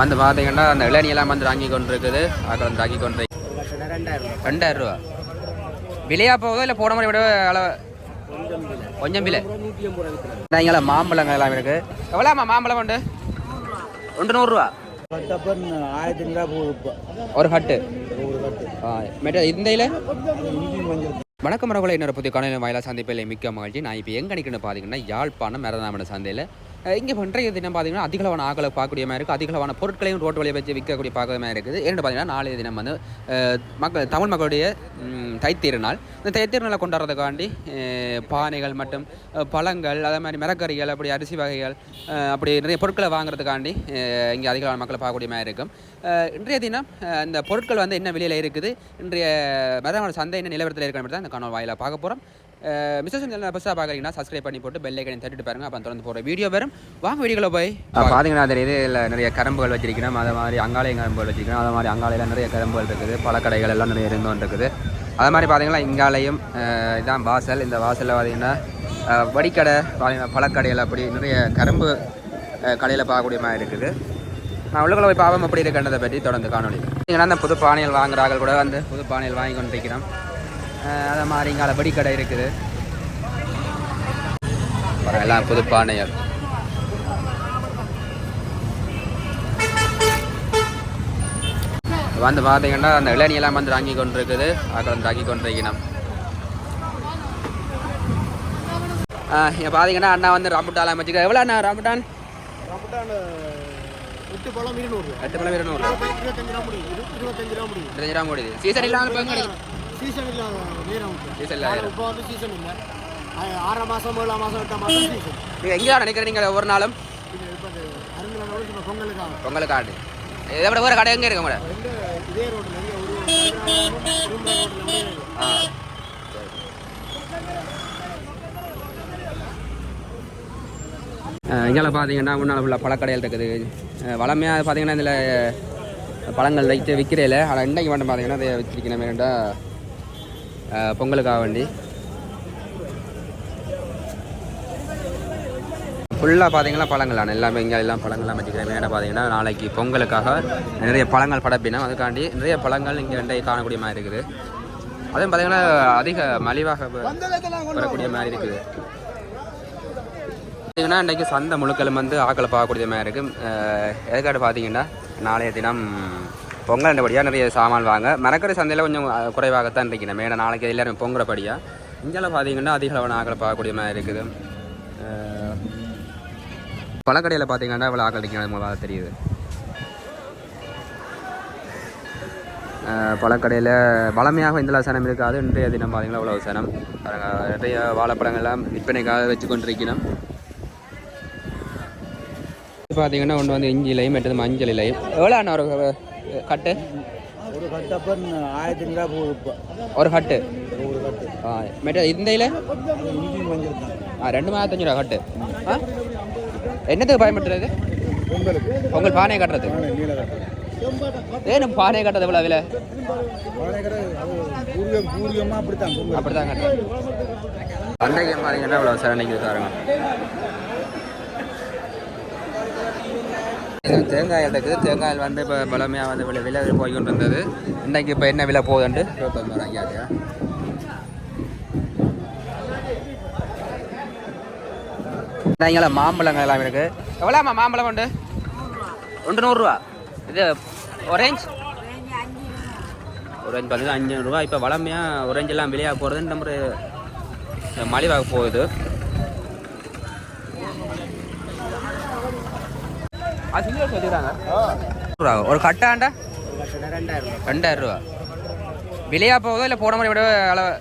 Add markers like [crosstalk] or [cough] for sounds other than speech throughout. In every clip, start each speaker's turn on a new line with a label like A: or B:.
A: வந்து பார்த்தீங்கன்னா அந்த இளநியெல்லாம் வந்து தாங்கி கொண்டிருக்குது. ஆக்கள் வந்து தாங்கி கொண்டு
B: ரெண்டாயிரம்
A: ரூபா. விலையா போகுதோ இல்லை போன மாதிரி விட அளவு
B: கொஞ்சம் விலை.
A: இங்கே மாம்பழங்க எல்லாம் இருக்குது எவ்வளோமா மாம்பழம் உண்டு? ஒன்று நூறுரூவா ஒரு ஹட்டு இந்த வணக்கம் மரகுலை இன்னொரு புதிய காலையில் வாயிலாக சந்திப்பில் மிக்க மகிழ்ச்சி. நான் இப்போ எங்கே நிற்கணும்னு பார்த்தீங்கன்னா யாழ்ப்பாணம் மரதாமன சந்தையில் இங்கே இன்றைய தினம் பார்த்தீங்கன்னா அதிகளவான ஆக்களை பார்க்கக்கூடிய மாதிரி இருக்குது அதிகளவான பொருட்களையும் ரோட்டு வழியை வச்சு விற்கக்கூடிய பார்க்குற மாதிரி இருக்குது. இரண்டு பார்த்தீங்கன்னா நாளைய தினம் வந்து மக்கள் தமிழ் மக்களுடைய தைத்திருநாள். இந்த தைத்திருநாளை கொண்டாடுறதுக்காண்டி பானைகள் மற்றும் பழங்கள் அதே மாதிரி மரக்கறிகள் அப்படி அரிசி வகைகள் அப்படி நிறைய பொருட்களை வாங்குறதுக்காண்டி இங்கே அதிகளவான மக்களை பார்க்கக்கூடிய மாதிரி இருக்கும். இன்றைய தினம் இந்த பொருட்கள் வந்து என்ன விலையில் இருக்குது இன்றைய மதமான சந்தை என்ன நிலவரத்தில் இருக்கிற மாதிரி தான் இந்த காணொலி வாயிலாக பார்க்க போகிறோம் மிஸ்டர் சேனல் புதுசாக பார்க்குறீங்கன்னா சப்ஸ்கிரைப் பண்ணி போட்டு பெல் ஐக்கனை தட்டிட்டு பாருங்க. அப்போ தொடர்ந்து போகிற வீடியோ வரும். வாங்க வீடியோவில் போய் பார்த்தீங்கன்னா அது இதில் நிறைய கரும்புகள் வச்சிருக்கணும். அது மாதிரி அங்காளையும் கரும்புகள் வச்சிருக்கணும். அது மாதிரி அங்காலையில் நிறைய கரும்புகள் இருக்குது. பழக்கடைகள் எல்லாம் நிறைய இருந்தும் இருக்குது அது மாதிரி பார்த்தீங்கன்னா இங்காலையும் இதான் வாசல். இந்த வாசலில் பார்த்தீங்கன்னா வடிக்கடை பார்த்தீங்கன்னா பழக்கடைகள் அப்படி நிறைய கரும்பு கடையில் பார்க்கக்கூடிய மாதிரி இருக்குது. நான் உள்ளுக்குள்ள போய் பாவம் எப்படி இருக்குன்றதை பற்றி தொடர்ந்து காணொலி பார்த்தீங்கன்னா அந்த புது பானைகள் வாங்குறார்கள் கூட வந்து புது பானைகள் வாங்கி கொண்டு இருக்கிறோம் அஹ் அதை மாதிரி இங்கால வெடிக்கடை இருக்குது. எல்லாம் புது பானைகள். வந்து பார்த்தீங்கன்னா அந்த இளநியெல்லாம் வந்து ராங்கி கொண்டிருக்குது. அக்கறம் வந்து ராங்கி கொண்டிருக்கணும் இங்கே பார்த்தீங்கன்னா அண்ணா வந்து ராம்புட்டான் அமைச்சிக்க எவ்வளோ அண்ணா ராம்புட்டான்
B: எட்டு பழம் இருநூறு.
A: எட்டு பழம் இருநூறு.
B: இருபத்தஞ்சு ரூபா முடியுது இருபத்தஞ்சு ரூபா
A: முடியுது சீசன் இல்லாமல்
B: சீசன் இல்லாத நேரம் இப்போ வந்து சீசன் இல்லை. ஆறாம் மாதம் ஏழாம் மாதம் எட்டாம் மாதம் சீசன்
A: நீங்கள் எங்கேயா நினைக்கிறீங்க? ஒவ்வொரு நாளும்?
B: பொங்கலுக்காக.
A: பொங்கலுக்கு ஆடு இதை விட ஒரு கடை எங்கே இருக்கு
B: ரெண்டு இதே ரோட்டில்
A: ஆ. பார்த்தீங்கன்னா முன்னால் உள்ள பழக்கடைகள் இருக்குது. வளமையாக பார்த்தீங்கன்னா இதில் பழங்கள் வைத்து விற்கிறதில்ல ஆனால் இன்றைக்கு மட்டும் பார்த்தீங்கன்னா அதை வச்சிருக்கணும் பொங்கல் பொங்கலுக்காக வேண்டி. ஃபுல்லாக பார்த்தீங்கன்னா பழங்களான எல்லாமே இங்கே எல்லாம் பழங்கள்லாம் வச்சுக்கிறேன். மேடம் பார்த்தீங்கன்னா நாளைக்கு பொங்கலுக்காக நிறைய பழங்கள் படப்பினோம். அதுக்காண்டி நிறைய பழங்கள் இங்கே ரெண்டே காணக்கூடிய மாதிரி இருக்குது. அதுவும் பார்த்தீங்கன்னா அதிக மலிவாக வரக்கூடிய மாதிரி இருக்குது. பார்த்தீங்கன்னா இன்றைக்கு சந்தை முழுக்களும் வந்து ஆக்களை பார்க்கக்கூடிய மாதிரி இருக்குது. எதுக்காட்டு பார்த்தீங்கன்னா நாளைய தினம் பொங்கல் பொங்கல்ன்றபடியாக நிறைய சாமான் வாங்க. மரக்கறி சந்தையில் கொஞ்சம் குறைவாகத்தான் இருக்கணும் மேடம் நாளைக்கு எல்லாரும் பொங்குறபடியாக இங்கெல்லாம் பார்த்தீங்கன்னா அதிக அளவு ஆக்களை பார்க்கக்கூடிய மாதிரி இருக்குது. பழக்கடையில் பார்த்தீங்கன்னா இவ்வளோ ஆக்கள் நிற்கிறது தெரியுது. பழக்கடையில் பழமையாக இந்த சனம் இருக்காது. இன்றைய தினம் பார்த்தீங்கன்னா இவ்வளோ சனம். நிறைய வாழைப்பழங்கள்லாம் விற்பனைக்காக வச்சு கொண்டிருக்கணும் பார்த்தீங்கன்னா ஒன்று வந்து இஞ்சி இலையும் மற்றது மஞ்சள் இலையும் எவ்வளோ அண்ணா ஒரு கட்டு?
B: ஒரு கட்டப்பன் ஆயிரத்தி ஐநூறுவா போகுது இப்போ.
A: ஒரு கட்டு?
B: ஒரு கட்டு.
A: ஆ மற்ற இந்த ஆ ரெண்டு ஆயிரத்தஞ்சு ரூபா கட்டு. ஆ? என்னத்துக்கு பயன்படுத்துறது
B: பொங்கலுக்கு.
A: பொங்கல் பானை கட்டுறது
B: கட்டு
A: ஏன் பானை கட்டுறது இவ்வளோ விலை
B: அப்படித்தான் பொங்கல்.
A: அப்படி தான் கட்டுறது அன்றைக்கு பார்த்தீங்கன்னா இவ்வளோ சார் அன்றைக்கி சாருங்க இது தேங்காய் இருக்குது தேங்காயில் வந்து இப்போ பலமையாக வந்து விலை விலை போய் கொண்டு இருந்தது இன்றைக்கு இப்போ என்ன விலை போகுதுன்ட்டு? இருபத்தொம்பது ரூபாய்க்கு இங்கே மாம்பழங்கள் எல்லாம் இருக்குது எவ்வளோம்மா மாம்பழம் உண்டு? ஒன்று நூறுரூவா இது ஒரேஞ்ச் ஒரேஞ்ச் பார்த்தீங்கன்னா அஞ்சூறுரூவா இப்போ வளமையாக ஒரேஞ்செல்லாம் விலையாக போகிறது இந்த மலிவாக போகுது. ஒரு கட்டாண்டா
B: ரெண்டாயிரம்
A: ரெண்டாயிரம் ரூபா விலையாக போகுதோ இல்லை போன முறை விட அளவு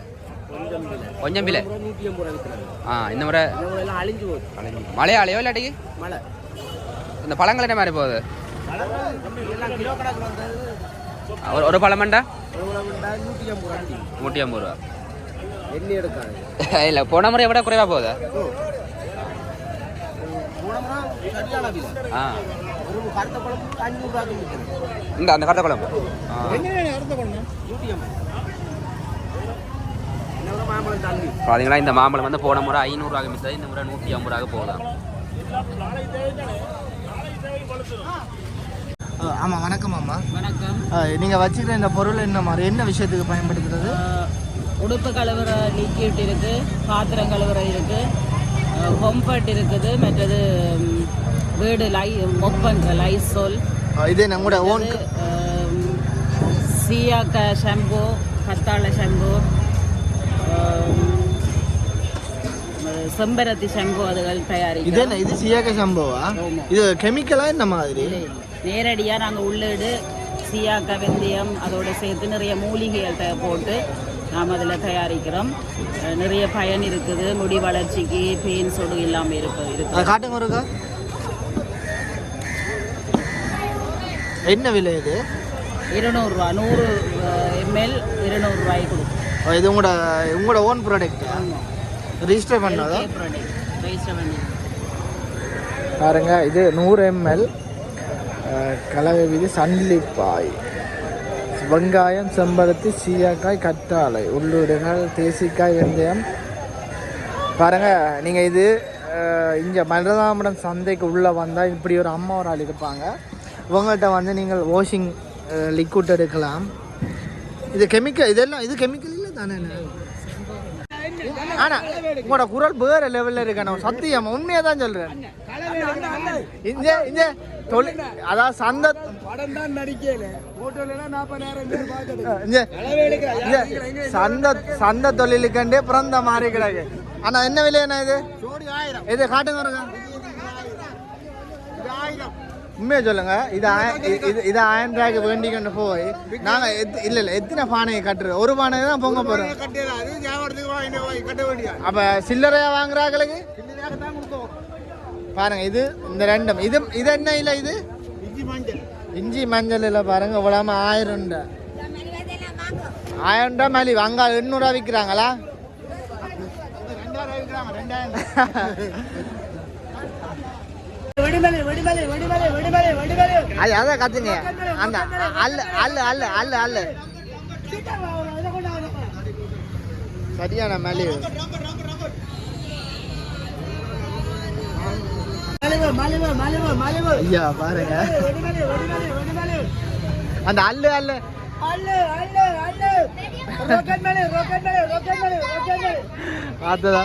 B: கொஞ்சம் விற்கிறாங்க
A: ஆ இந்த முறை
B: அழிஞ்சு போகுது
A: மழையாலையோ இல்லாட்டிக்கு
B: மழை
A: இந்த பழங்கள் என்ன மாதிரி போகுது
B: எல்லாம் கிலோ கணக்கு வந்தது
A: ஒரு ஒரு பழமண்டா
B: நூற்றி ஐம்பது ரூபா
A: இல்லை போன முறையை விட குறைவாக போகுதா ஆ. இந்த அந்த கருத்த குழம்பு பார்த்தீங்களா இந்த மாம்பழம் வந்து போன முறை ஐநூறுரூவாக மிச்சது இந்த முறை நூற்றி ஐம்பது ரூபாய்க்கு போகுதாம்
C: ஆமாம் வணக்கம் அம்மா.
D: வணக்கம்.
C: நீங்கள் வச்சுக்கிற இந்த பொருள் என்ன மாதிரி என்ன விஷயத்துக்கு பயன்படுத்துறது?
D: உடுப்பு கழுவுற லிக்விட் இருக்கு பாத்திரம் கழுவுற இருக்கு. கொம்பர்ட் இருக்குது மற்றது வீடு லை மொப் பண்ணுற லைசோல்
C: இது நம்மளோட ஓன்
D: சீயாக்க ஷாம்பு கத்தாழை ஷாம்பு செம்பருத்தி ஷாம்பு அதுகள்
C: இது
D: தயாரிக்கிறோம்
C: என்ன இது சியாக்க சம்பவா
D: ஆமா.
C: இது கெமிக்கலா இந்த மாதிரி?
D: நேரடியாக நாங்கள் உள்ளீடு சீயாக்க வெந்தயம் அதோட சேர்த்து நிறைய மூலிகைகள் போட்டு நாம் அதில் தயாரிக்கிறோம் நிறைய பயன் இருக்குது. முடி வளர்ச்சிக்கு பெயின் சொடு இல்லாமல் இருக்கு
C: அதை
D: இருக்கு
C: காட்டுங்க ஒருக்கா என்ன விலை இது?
D: இருநூறுவா. நூறு எம்எல் இருநூறுவாய் கொடுக்கும்.
C: இது உங்களோட உங்களோட ஓன் ப்ராடக்ட் ரிஜிஸ்டர் பண்ணாதா?
D: ப்ராடக்ட் ரெஜிஸ்டர் பண்ணி.
C: பாருங்க இது நூறு எம்எல். கலவை விதி சன்லிப்பாய் வெங்காயம் செம்பருத்தி சீயாக்காய் கற்றாழை. உள்ளுடுகள் தேசிக்காய் வெந்தயம். பாருங்கள் நீங்கள் இது இங்கே மருதாமடம் சந்தைக்கு உள்ளே வந்தால் இப்படி ஒரு அம்மா ஒரு ஆள் இருப்பாங்க. இவங்கள்ட்ட வந்து நீங்கள் வாஷிங் லிக்விட் எடுக்கலாம். இது கெமிக்கல் இதெல்லாம் இது கெமிக்கல் இல்லை தானே? ஆனால் உங்களோட குரல் வேறு லெவலில் இருக்கணும். சத்தியம் உண்மையாக தான் சொல்கிறேன் இந்த இந்த தொழில் அதாவது சந்த
B: படம் தான் நடிக்கல
C: சந்த சந்த தொழிலுக்கண்டே பிறந்த மாறி கிடக்கு. ஆனா என்ன விலை என்ன இது? இது காட்டுங்க உண்மையா சொல்லுங்க இது இது- இது ஆயிரம் ரூபாய்க்கு வேண்டி கொண்டு போய் நாங்க இல்ல இல்ல எத்தனை பானையை கட்டுறது? ஒரு பானை தான் பொங்க போறோம். அப்ப சில்லறையா வாங்குறாங்களுக்கு பாருங்க இது இந்த ரெண்டும். இது இது என்ன இல்லை இது?
B: இஞ்சி மஞ்சள்.
C: இஞ்சி மஞ்சள் இல்லை பாருங்க இவ்வளவு ஆயிரம் ஆயிரம் ரூபாய் மலி அங்க எண்ணூறுவா விற்கிறாங்களா? அதான் கத்துங்க அந்த அல்ல அல்ல அல்ல அல்ல அல்ல சரியான மலி. ஐயா பாருங்க. அந்த அல்லு அல்ல. [laughs] பார்த்ததா?